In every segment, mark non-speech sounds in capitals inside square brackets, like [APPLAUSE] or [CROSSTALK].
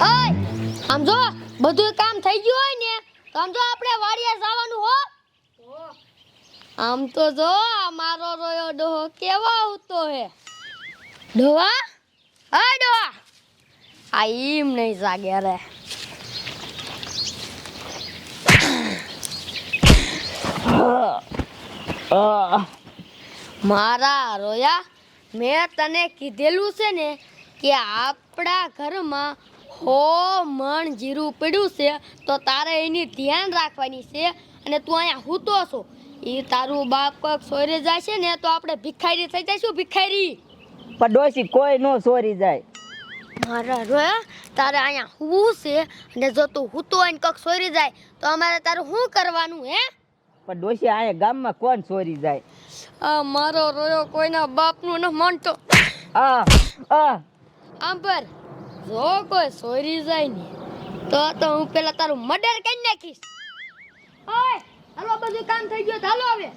ઓય, આમ જો બધું કામ થઈ ગયું હોય ને, તો આમ જો આપણે વાડીએ જવાનું હો. આમ તો જો મારો રોયો ડોહો કેવો આવતો હે. ડોવા હા ડોવા આ ઈમ નહીં જાગે રે મારા રોયા, મેં તને કીધેલું છે ને કે આપણા ઘરમાં હો મણ જીરું પડ્યું છે તો તારે એની ધ્યાન રાખવાની છે અને તું અહીંયા હૂતો છો. એ તારું બાપ કોઈક સોરે જાય છે ને તો આપણે ભિખારી થઈ જઈશું ભિખારી. પણ ડોસી કોઈ નો સોરી જાય. મારા રો તારે અહીંયા હું છે અને જો તું હૂતો હોય ને કોઈક સોરી જાય તો અમારે તારું શું કરવાનું હે? પણ ડોશી અહીંયા ગામમાં કોણ ચોરી જાય? આ મારો રોયો કોઈના બાપનું ન માનતો. આ આ. આમ પર. જો કોઈ સોરી જાય ને તો તો હું પેલા તારું મર્ડર કરી નાખીશ. ઓય હાલો બધું કામ થઈ ગયું તો હાલો હવે.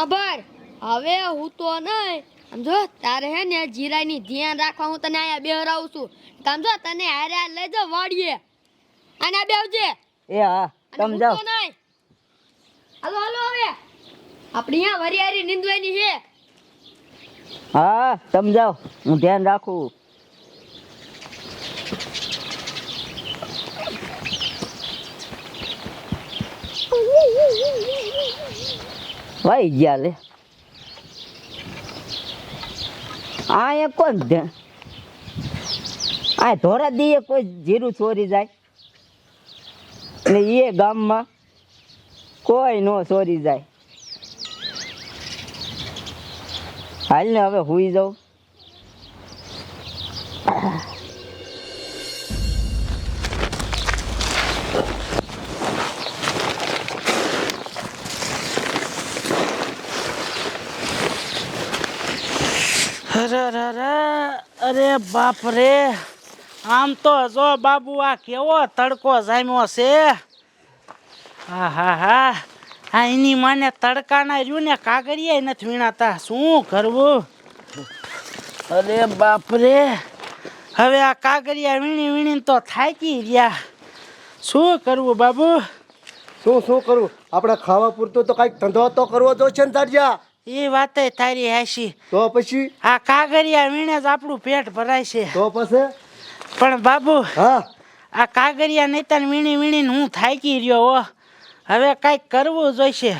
આભાર હવે હું તો નહીં. સમજો તારે હે ને જીરાની ધ્યાન રાખવા હું તને અહીંયા બેહરાવું છું. સમજો તને હારે લઈ જાઉં વાડીએ. અને બેવજે એ હા તમે નહીં. હાલો હાલો હવે. આપણી અહીંયા વરિયારી નીંદવાની છે. હા સમજાવ હું ધ્યાન રાખું. વાઈ ગયા લે. અહીંયા કોણ ધ્યાન આ ધોરા દીએ કોઈ જીરું ચોરી જાય? ને એ ગામમાં કોઈ નો ચોરી જાય? હાલ ને હવે હુઈ જાઉં. અરે બાપ રે. આમ તો જો બાબુ આ કેવો તડકો જામ્યો છે. હા હા હા. એની માને તડકાના રહ્યું ને કાગળિયા નથી વીણાતા. શું કરવું? અરે બાપ રે. હવે આ કાગળિયા વીણી વીણીને તો થાકી રહ્યા શું કરવું બાબુ? શું શું કરવું? આપણે ખાવા પૂરતું તો કાંઈક ધંધો તો કરવો છે ને તારજા એ વાતે તારી હાશી. તો પછી? આ કાગરિયા વીણે જ આપણું પેટ ભરાય છે. તો પછી? પણ બાબુ હા. આ કાગળિયા નહીતર વીણી વીણીને હું થાકી રહ્યો હો. હવે કાંઈક કરવું જોઈશે.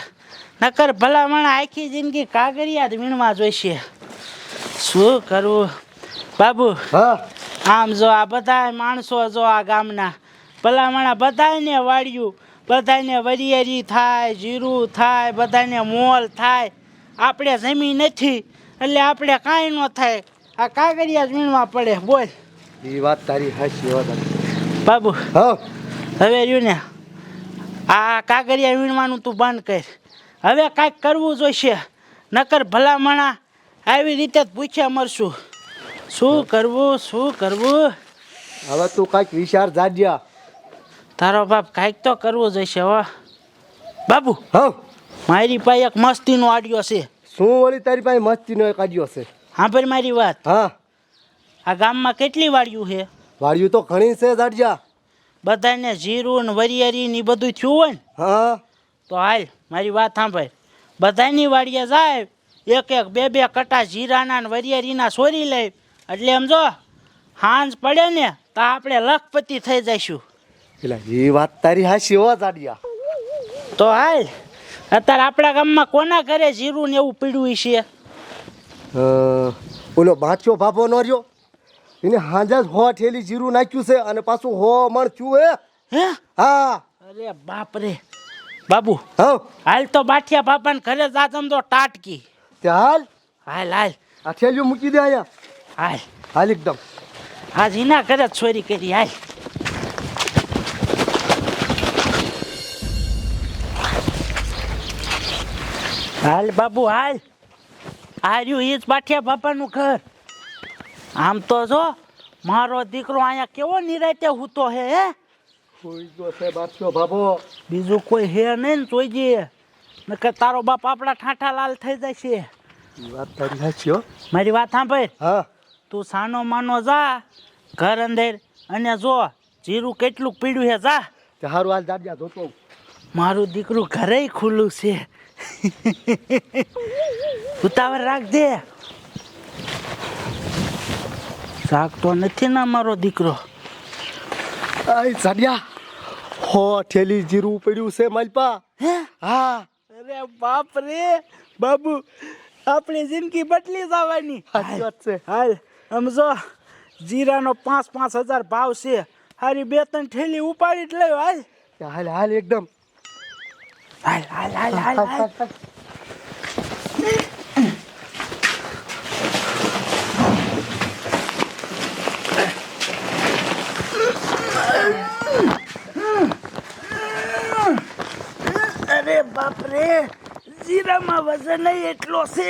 નકર ભલામણ આખી જિંદગી કાગરિયા જ વીણવા જોઈશે. શું કરવું? બાબુ હા. આમ જો આ બધા માણસો જો આ ગામના. ભલામણા બધાને વાળ્યું બધાને વરિયારી થાય જીરું થાય બધાને મોલ થાય. આપણે જમીન નથી એટલે આપણે કાંઈ ન થાય. આ કાગળિયા જ વીણવા પડે બોલ. એ વાત તારી હાસી વાત બાબુ હવે રહ્યું ને આ કાગળિયા વીણવાનું તું બંધ કર. હવે કાંઈક કરવું જોઈશે નકર ભલામણા આવી રીતે જ પૂછ્યા મરશું. શું કરવું શું કરવું? હવે તું કાંઈક વિચાર જાજ્યા તારો બાપ કાંઈક તો કરવું જોઈશે હો. બાબુ હા. મારી પાસે એક મસ્તીનો આડિયો છે. શું વળી તારી પાસે મસ્તીનો એક આડ્યો છે? સાંભળ મારી વાત. હા. આ ગામમાં કેટલી વાડિયું છે? વાડિયું તો ઘણી છે જાડ્યા. બધાને જીરું ને વરિયારી ને બધું થયું હોય ને? હા. તો હાલ મારી વાત સાંભળ બધાની વાડિયા જાય એક એક બે બે કટા જીરાના ને વરિયારીના સોરી લે. એટલે એમ જો હાંજ પડે ને તો આપણે લખપતિ થઈ જઈશું. એટલે એ વાત તારી હાસી હો દાડિયા તો હાલ અત્યારે આપણા ગામમાં કોના ઘરે જીરું ને એવું પીડ્યું છે? ઓલો બાચો ભાભો નો રહ્યો. એને હાંજા હો ઠેલી જીરું નાખ્યું છે અને પાછું હો મણ થયું હે? હે. અરે બાપ રે બાબુ હા હાલ તો બાઠિયા બાપાને ઘરે જાતમ તો ટાટકી. તે હાલ? હાલ હાલ. આ ઠેલિયું મૂકી દે અહીંયા. હાલ. હાલ એકદમ. આજ એના ઘરે જ ચોરી કરી હાલ. હાલ બાબુ હાલ. આર યુ એ જ બાઠિયા બાપાનું ઘર. આમ તો જો મારો દીકરો અહીંયા કેવો નિરાતે હૂતો હે હે? છે ભાભો બીજું કોઈ હે નહીં ને જોઈજે. નકર તારો બાપ આપણા ઠાઠા લાલ થઈ જાય છે. વાત તારી સાચી હો. મારી વાત સાંભળ. હા. તું સાનો માનો જા. ઘર અંદર. અને જો જીરું કેટલું પીડ્યું હે જા. હારું હાલ દાદિયા જોતો મારું દીકરું ઘરે ખુલ્લું છે. [LAUGHS] ઉતાવળ રાખજે. શાકતો નથી ના મારો દીકરો. આય દાદિયા હો ઠેલી જીરું પડ્યું છે માલપા. હે? હા. અરે બાપ રે બાબુ આપણી જિંદગી બદલી જવાની. સાચી વાત છે. હાલ સમજો જીરાનો પાંચ પાંચ હજાર ભાવ છે. હારી બે ત્રણ ઠેલી ઉપાડી જ લઈ હાલ. હાલ હાલ એકદમ. હાલ હાલ હાલ હાલ હાલ અરે બાપ રે જીરામાં વજન એટલો છે.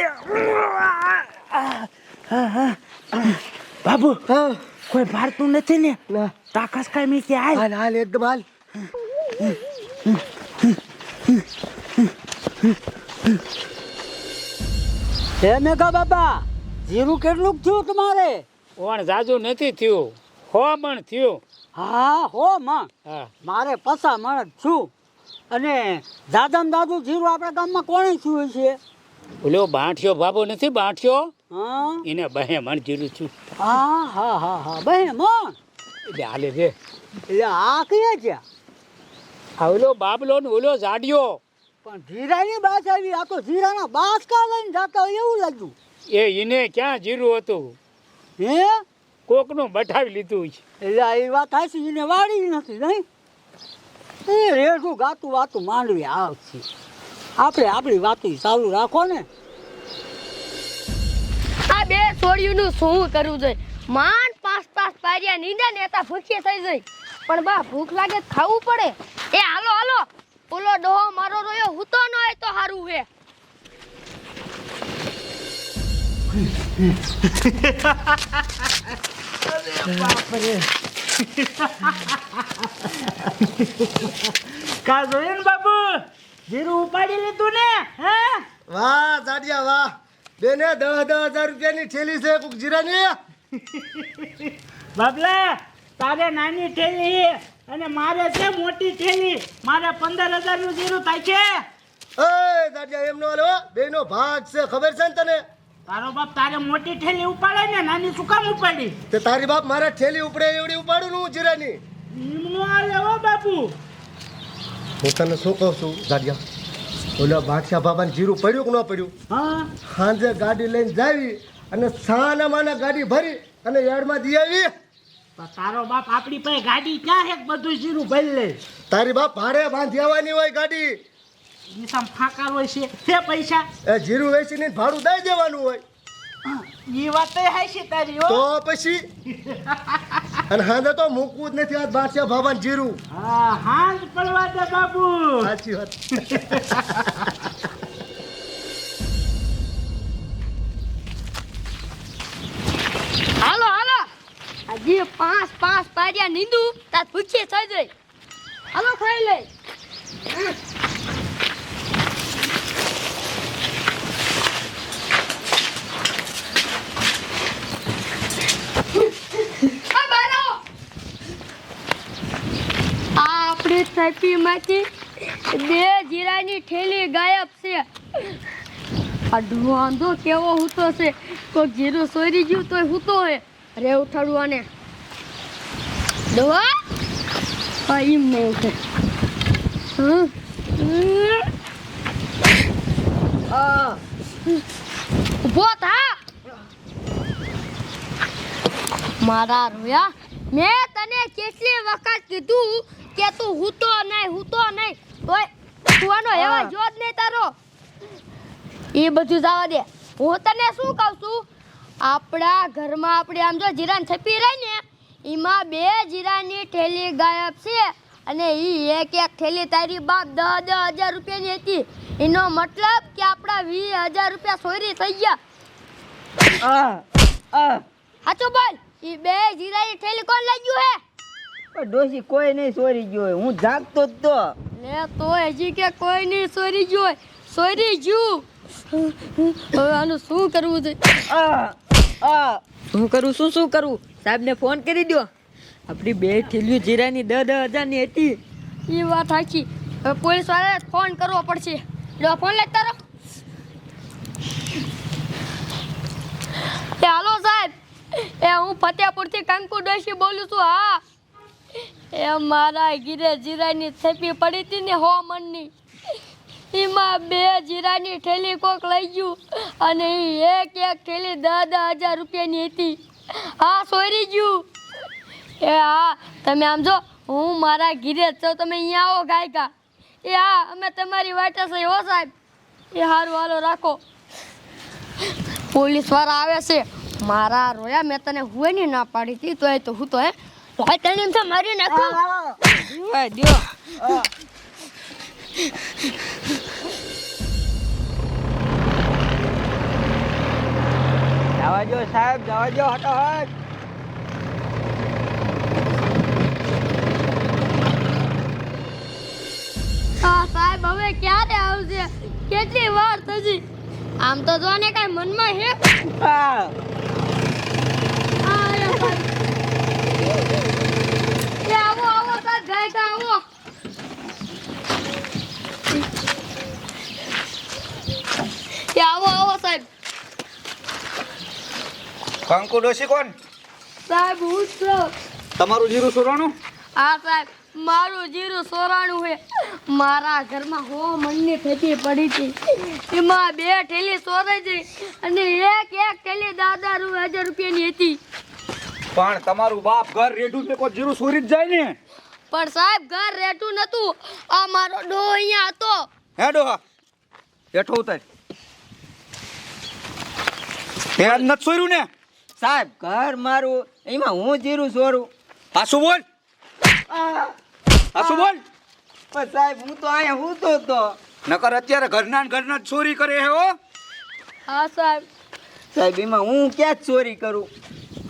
બાબુ કોઈ ભારતું નથી ને? તાકાત કાંઈ મી કે હાલ હાલ હાલ એકદમ હાલ. [LAUGHS] હે મેઘા બાબા જીરું કેટલું થયું તમારે? કોણ જાજુ નથી થયું. હો પણ થયું. હા હો માં હા. મારે પસા મણ છું. અને દાદામ દાદુ જીરું આપણા ગામમાં કોણે થયું છે ઓલો બાંઠ્યો બાબો નથી બાંઠિયો? હા. એને બહે મણ જીરું છું. હા હા હા હા બહે મણ. એટલે હાલે રે. એટલે આ કયા છે? આ ઓલો બાબલો ને ઓલો જાડિયો. પણ જીરાની બાસ આવી આ તો જીરાના બાસ કા લઈને જાતા હોય એવું લાગ્યું. એ એને ક્યાં જીરું હતું? હે? કોકનું બઠાવી લીધું છે. એટલે એ વાત હાચી એને વાળી નથી નહીં? એ રેડું ગાતું વાતું માંડવી આવશે. આપણે આપણી વાત ચાલુ રાખો ને. આ બે છોડ્યુંનું શું કરવું જોઈએ? માંડ પાંચ પાંચ પાડ્યા નીંદા ને તા ભૂખી થઈ જાય. પણ બા ભૂખ લાગે ખાવું પડે. એ હાલો હાલો. ઓલો ડોહો મારો રોયો હૂતો ન હોય તો સારું હે. કા જોયું બાપુ? જીરું ઉપાડી લીધું ને હે? વાહ દાદિયા વાહ. બેને દસ દસ હજાર રૂપિયાની ઠેલી છે કુક જીરાની. બાબલા તારે નાની ઠેલી અને મારે છે મોટી ઠેલી મારે પંદર હજારનું જીરું થાય છે. એ દાદા એમનો હાલો બેનો ભાગ છે ખબર છે ને તને? તારો બાપ તારે મોટી થેલી ઉપાડે ને નાની શું કામ ઉપાડી? તે તારી બાપ મારા થેલી ઉપડે એવડી ઉપાડું ને હું જીરાની. નિમનો આ હો બાપુ. હું તને શું કહું છું દાદા ઓલા બાદશાહ બાબાને જીરું પડ્યું કે ન પડ્યું? હા. સાંજે ગાડી લઈને જાવી અને સાના માના ગાડી ભરી અને યાર્ડમાં દી આવી. તારો બાપ આપણી પાસે ગાડી ક્યાં છે બધું જીરું ભરી લે? તારી બાપ ભાડે બાંધી આવવાની હોય ગાડી. નિશામ ફાંકા હોય છે. તે પૈસા? એ જીરું વેચીને ભાડું દઈ દેવાનું હોય. એ વાત હે છે તારી તો પછી? અને હાંદે તો મૂકવું જ નથી આ બાદશાહ બાબાને જીરું. હા હાંજ પડવા દે બાબુ. સાચી વાત. હજી પાંચ પાંચ પારિયા નિંદુ, તાર ભૂખી થઈ જાય હાલો, ખાઈ લે. આપણી થેપીમાંથી બે જીરાની ઠેલી ગાયબ છે. આ વાંધો કેવો હૂતો છે. કોઈ જીરું સોરી ગયું તોય હૂતો હે રે ઉઠાડું હમ. આ. ઊભો થા મારા રોયા મેં તને કેટલી વખત કીધું કે તું હૂતો નહીં હૂતો નહીં. તોય આનો એવા જોત નહીં તારો. એ બધું જવા દે. હું તને શું કહું છું? આપણા ઘરમાં આપણે આમ જો જીરાન છપી રહી ને એમાં બે જીરાની ઠેલી ગાયબ છે અને એ એક એક થેલી તારી બાપ દસ દસ હજાર રૂપિયાની હતી. એનો મતલબ કે આપણા વીસ હજાર રૂપિયા ચોરી થઈ ગયા. સાચો બોલ. એ બે જીરાની ઠેલી કોણ લઈ ગયું હે? ડોસી કોઈ નહીં ચોરી ગયો હોય. હું જાગતો જ તો. લે તો હજી કે કોઈ નહીં ચોરી ગયો હોય. ચોરી ગયું હવે આનું શું કરવું છે? આ આ. શું કરું, શું શું કરું? સાહેબને ફોન કરી દો આપણી બે થેલીઓ જીરાની દસ દસ હજારની હતી. એ વાત સાચી પોલીસ વાળાને ફોન કરવો પડશે. જો ફોન લઈ તારો. એ હાલો સાહેબ. એ હું ફતેપુરથી કંકુ ડોશી બોલું છું, હા. એ મારા ગીરે જીરાની થેપી પડી હતી ને હો મનની. એમાં બે જીરાની થેલી કોક લઈ ગયું અને એક એક થેલી દસ દસ હજાર રૂપિયાની હતી. હા સોરી ગયું. એ હા તમે આમ જો હું મારા ઘીરે જ છું તમે અહીંયા આવો ગાયકા. એ હા અમે તમારી વાટે છે હો સાહેબ. એ સારું હાલો રાખો. પોલીસવાળા આવે છે. મારા રોયા મેં તને હુએ ની ના પાડી હતી તો એ તો હું તો હે. ભાઈ તને એમ છે મારી નાખું? દ્યો જવા જો સાહેબ જવા જો હટો હટ. સાહેબ હવે ક્યારે આવશે? કેટલી વાર થશે? આમ તો જોને કઈ મનમાં હે? હા આ આયા સાહેબ. એ આવો આવો સાહેબ ગાયકા આવો એ આવો આવો સાહેબ કંકુ ડોશી કોણ? સાહેબ હું છો. તમારું જીરું સુરાણું? હા સાહેબ મારું જીરું સોરાણું હે મારા ઘરમાં હો મણની થતી પડી હતી. એમાં બે ઠેલી સોરાઈ છે અને એક એક ઠેલી દાદા રૂ હજાર રૂપિયાની હતી. પણ તમારું બાપ ઘર રેડું તે કોઈ જીરું સોરી જ જાય ને. પણ સાહેબ ઘર રેડું નતું આ મારો ડો અહીંયા હતો. હે ડો હેઠો ઉતાર. તે નથી સોર્યું ને? સાહેબ ઘર મારું એમાં હું જીરું છોરું પાછું બોલ. પાછું બોલ. પણ સાહેબ હું તો અહીંયા હું તો તો. નકર અત્યારે ઘરના ને ઘરના જ ચોરી કરે હે હો. હા સાહેબ. સાહેબ એમાં હું ક્યાં જ ચોરી કરું?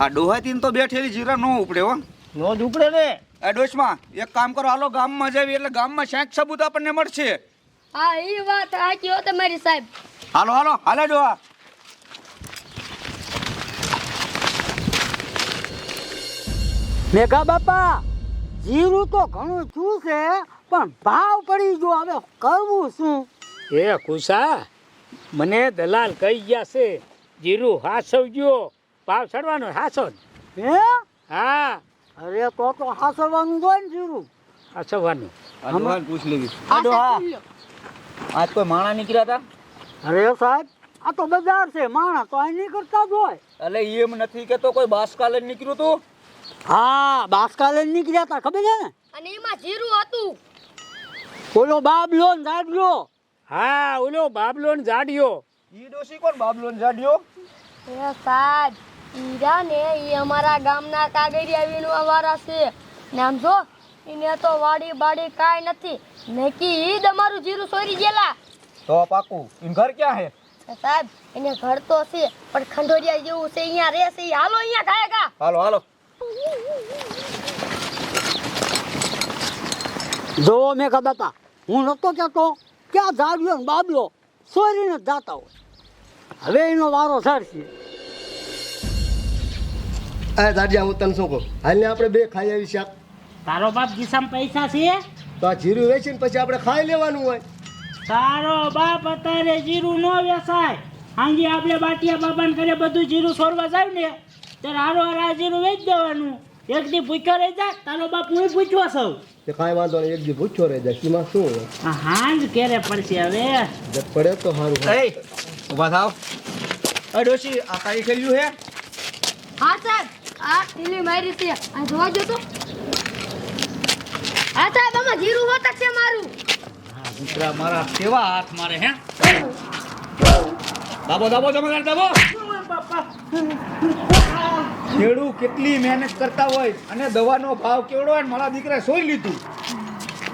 આ ડોહાથી તો બેઠેલી જીરા નો ઉપડે હો. નો દુકડે ને. એ ડોશમાં એક કામ કરો હાલો ગામમાં જઈએ એટલે ગામમાં શેક સબૂત આપણને મળશે. હા એ વાત સાચી હો તમારી સાહેબ. હાલો હાલો હાલે ડોહા. મેઘા બાપા જીરું તો ઘણું છું છે પણ ભાવ પડી ગયો હવે કરવું શું? એ કુસા મને દલાલ કહી ગયા છે જીરું હાસવજો ભાવ ચડવાનો હાસો હે? હા. અરે તો તો હાસવવાનું હોય ને જીરું. હાસવવાનું. આ પૂછ લેવી. બોલ્યો. આજ કોઈ માણા નીકળ્યા હતા અરે સાહેબ આ તો બજાર છે માણસ તો અહીં નહીં કરતા જ હોય. એટલે એમ નથી કે તો કોઈ બાસકાલે નીકળ્યું તું? હા બાસકાલે નીકળ્યા હતા ખબર છે ને? અને એમાં જીરું હતું. ઓલો બાબલો ને દાદલો હા ઓલો બાબલો ને જાડિયો. ઈ ડોશી કોણ બાબલો જાડ્યો? એ સાજ ઈરા ને ઈ અમારા ગામના કાગરિયા વીણવા વાળા છે. ને આમ જો એને તો વાડી બાડી કાંઈ નથી. નકી ઈ જ અમારું જીરું સોરી ગયેલા. તો પાકું ઈન ઘર ક્યાં હે? સાહેબ એને ઘર તો છે પણ ખંડોરિયા જેવું છે અહીંયા રહે છે હાલો અહીંયા ખાય કા. હાલો હાલો. જોવો મેઘા બાપા હું નહોતો કહેતો ક્યાં જાડ્યો ને બાબલો? સોરીને જ જાતા હોય. હવે એનો વારો સરશે અરે દાડિયા હું તને શું કહું? હાલને આપણે બે ખાઈ આવી શાક. તારો બાપ ગીસામાં પૈસા છે? તો આ જીરું વેચીને પછી આપણે ખાઈ લેવાનું હોય. તારો બાપ અત્યારે જીરું ન વેચાય. હાંજી આપણે બાટિયા બાબાને ઘરે બધું જીરું સોરવા જાય ને. હાર આ જીરું વેચી દેવાનું. એક દી ભૂખ્યો રહી જા તારો બાપ હું પૂછવા સૌ? તે કાંઈ વાંધો નહીં એક દી પૂછ્યો રહી જા એમાં શું હોય? આ હાંજ ક્યારે પડશે હવે? જગ પડે તો સારું. એ ઊભા થાવ એ ડોશી આ કાઈ ખેલ્યું હે? હા સાહેબ આ ટીલી મારી છે. આ જોવા જો તો? હા સાહેબ આમાં જીરું હોતા છે મારું. દીકરા મારા કેવા હાથ મારે હે? દાબો દાબો જમાદાર દાબો. ખેડૂ કેટલી મહેનત કરતા હોય અને દવાનો ભાવ કેવડો હોય ને મારા દીકરા સોઈ લીધું.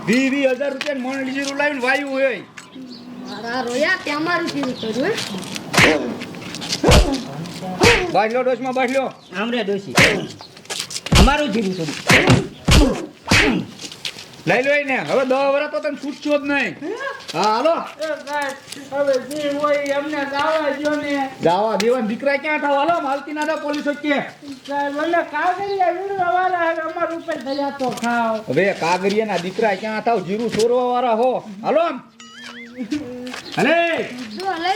વી વી હજાર રૂપિયા મણ જીરું લાવીને વાયુ હોય. મારા રોયા તે અમારું જીરું કર્યું હે બાજલો ડોશમાં બાજલો. આમરે ડોશી. અમારું જીરું થોડું લઈ લો ને હવે દસ વર્ષ તો તને છૂટશો જ નહીં. હા? હાલો. એ હવે જે હોય એમને અમને જાવા દ્યો ને. જાવા દેવાન દીકરા ક્યાં થાવ? હાલો માલતી ના પોલીસ કે. અમે કાગળિયા વીણવા વાળા અમાર ઉપર દયા તો ખાવ હવે કાગરિયાના દીકરા ક્યાં થાવ? જીરું ચોરવા વાળા હો. હાલો અરે જો લે